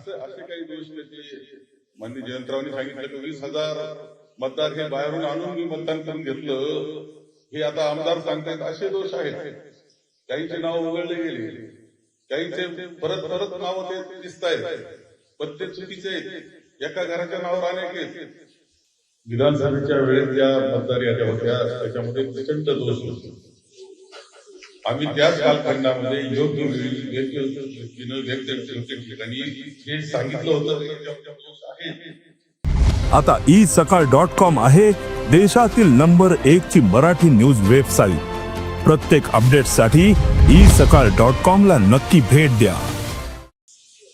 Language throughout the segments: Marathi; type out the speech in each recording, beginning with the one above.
असं असे काही दोष त्याचे मान्य जयंतरावनी सांगितलं की वीस हजार मतदार हे बाहेरून आणून मी मतदान करून घेतलं. हे आता आमदार सांगतायत असे दोष आहेत. काहींचे नाव उघडले गेले. काहींचे परत परत नाव ते दिसत आहेत पण ते चुकीचे एका घराच्या नावावर अनेक विधानसभेच्या वेळेत ज्या मतदार याद्या होत्या त्याच्यामध्ये प्रचंड दोष होते. आम्ही त्याच कालखंडामध्ये योग्य योग्य योग्य ठिकाणी हे सांगितलं होतं. आता ई सकाळ डॉट कॉम आहे देशातील नंबर एक ची मराठी न्यूज वेबसाईट. प्रत्येक अपडेटसाठी ई सकाळ डॉट कॉम ला नक्की भेट द्या.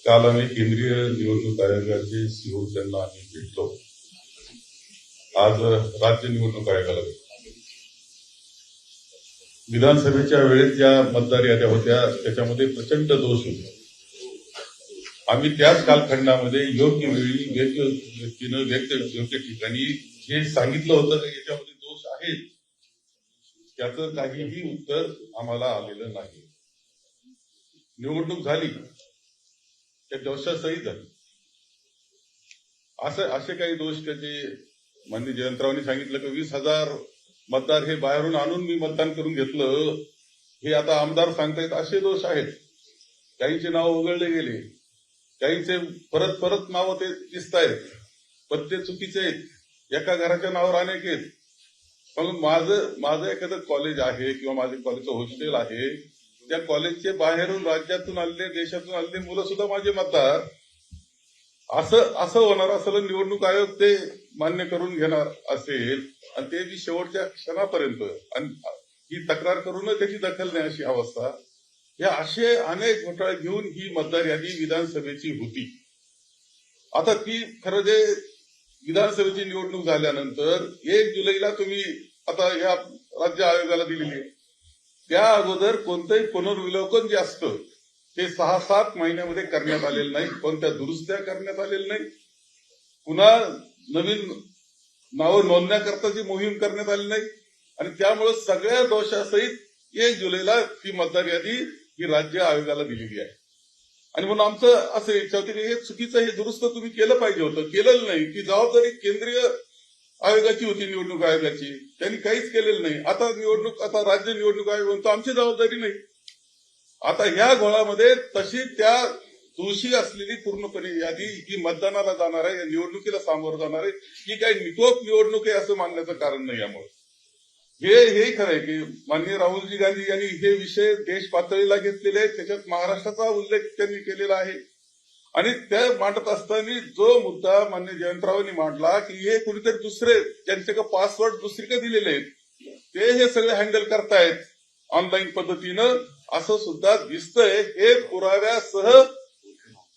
काल आम्ही केंद्रीय निवडणूक आयोगाचे सीओ त्यांना आम्ही भेटलो. आज राज्य निवडणूक आयोगाला भेटलो. विधानसभेच्या वेळेत ज्या मतदार याद्या होत्या त्याच्यामध्ये प्रचंड दोष होते. आम्ही त्याच कालखंडामध्ये योग्य वेळी योग्य व्यक्तीनं योग्य योग्य ठिकाणी हे सांगितलं होतं की याच्यामध्ये दोष आहेत. त्याचं काहीही उत्तर आम्हाला आलेलं नाही. निवडणूक झाली. त्या दोषासहित झाली. असं असे काही दोष त्याचे मान्य जयंतरावनी सांगितलं की वीस हजार मतदार हे बाहेरून आणून मी मतदान करून घेतलं. हे आता आमदार सांगतायत असे दोष आहेत. काहींचे नाव उघडले गेले. काहींचे परत परत नाव ते दिसत आहेत. पण ते चुकीचे आहेत. एका घराच्या नावावर अनेक आहेत. मग माझं माझं एखादं कॉलेज आहे किंवा माझे कॉलेजचं हॉस्टेल आहे. त्या कॉलेजचे बाहेरून राज्यातून आलेले देशातून आलेले मुलं सुद्धा माझे मतदार. असं असं होणार असं निवडणूक आयोग ते मान्य करून घेणार असेल आणि ते जी शेवटच्या क्षणापर्यंत आणि ही तक्रार करून त्याची दखल नाही अशी अवस्था या असे अनेक घोटाळे घेऊन ही मतदार यादी विधानसभेची होती. आता ती खरं जे विधानसभेची निवडणूक झाल्यानंतर एक जुलैला तुम्ही आता या राज्य आयोगाला दिलेली आहे. त्या अगोदर कोणतंही पुनर्विलोकन जे असतं ते सहा सात महिन्यामध्ये करण्यात आलेलं नाही कोणत्या दुरुस्त्या करण्यात आलेल्या नाही. पुन्हा नवीन नावं नोंदण्याकरताची मोहीम करण्यात आली नाही आणि त्यामुळे सगळ्या दोषासहित एक जुलैला ही मतदार यादी ही राज्य आयोगाला दिलेली आहे. आणि म्हणून आमचं असं इच्छा होती की हे चुकीचं हे दुरुस्त तुम्ही केलं पाहिजे होतं. केलेलं नाही ती जबाबदारी केंद्रीय आयोगाची होती निवडणूक आयोगाची. त्यांनी काहीच केलेलं नाही. आता निवडणूक आता राज्य निवडणूक आयोग म्हणतो आमची जबाबदारी नाही. आता या घोळामध्ये तशी त्या दोषी असलेली पूर्णपणे यादी ही मतदानाला जाणार आहे या निवडणुकीला सामोरं जाणार आहे ही काही निकोप निवडणूक आहे असं मानण्याचं कारण नाही यामुळे. हे हे खरं आहे की माननीय राहुलजी गांधी यांनी हे विषय देश पातळीला घेतलेले आहेत त्याच्यात महाराष्ट्राचा उल्लेख त्यांनी केलेला आहे. आणि त्या मांडत असताना जो मुद्दा मान्य जयंतरावांनी मांडला की हे कुणीतरी दुसरे ज्यांचे का पासवर्ड दुसरीकडे दिलेले आहेत ते हे सगळे हँडल करतायत ऑनलाईन पद्धतीनं. असं सुद्धा दिसतंय. हे पुराव्यासह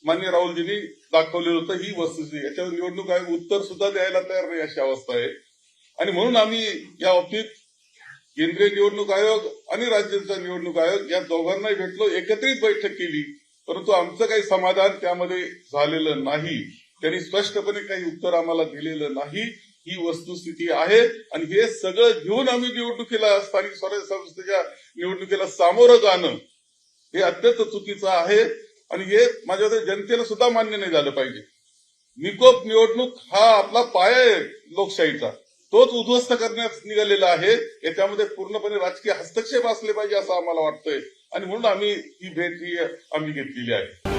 मान्य राहुलजींनी दाखवलेलं होतं ही वस्तुस्थिती. याच्यावर निवडणूक आयोग उत्तर सुद्धा द्यायला तयार नाही अशी अवस्था आहे. आणि म्हणून आम्ही या बाबतीत केंद्रीय निवडणूक आयोग आणि राज्याचा निवडणूक आयोग या दोघांनाही भेटलो एकत्रित बैठक केली. परंतु आमचं काही समाधान त्यामध्ये झालेलं नाही. त्यांनी स्पष्टपणे काही उत्तर आम्हाला दिलेलं नाही. ही वस्तुस्थिती आहे. आणि हे सगळं घेऊन आम्ही निवडणुकीला स्थानिक स्वराज्य संस्थेच्या निवडणुकीला सामोरं जाणं हे अत्यंत चुकीचं आहे. आणि हे माझ्या जनतेला सुद्धा मान्य नाही झालं पाहिजे. निकोप निवडणूक हा आपला पाया आहे लोकशाहीचा. तोच उद्ध्वस्त करण्यास निघालेला आहे. याच्यामध्ये पूर्णपणे राजकीय हस्तक्षेप असले पाहिजे असं आम्हाला वाटतंय. आणि म्हणून आम्ही ही भेट ही आम्ही घेतलेली आहे.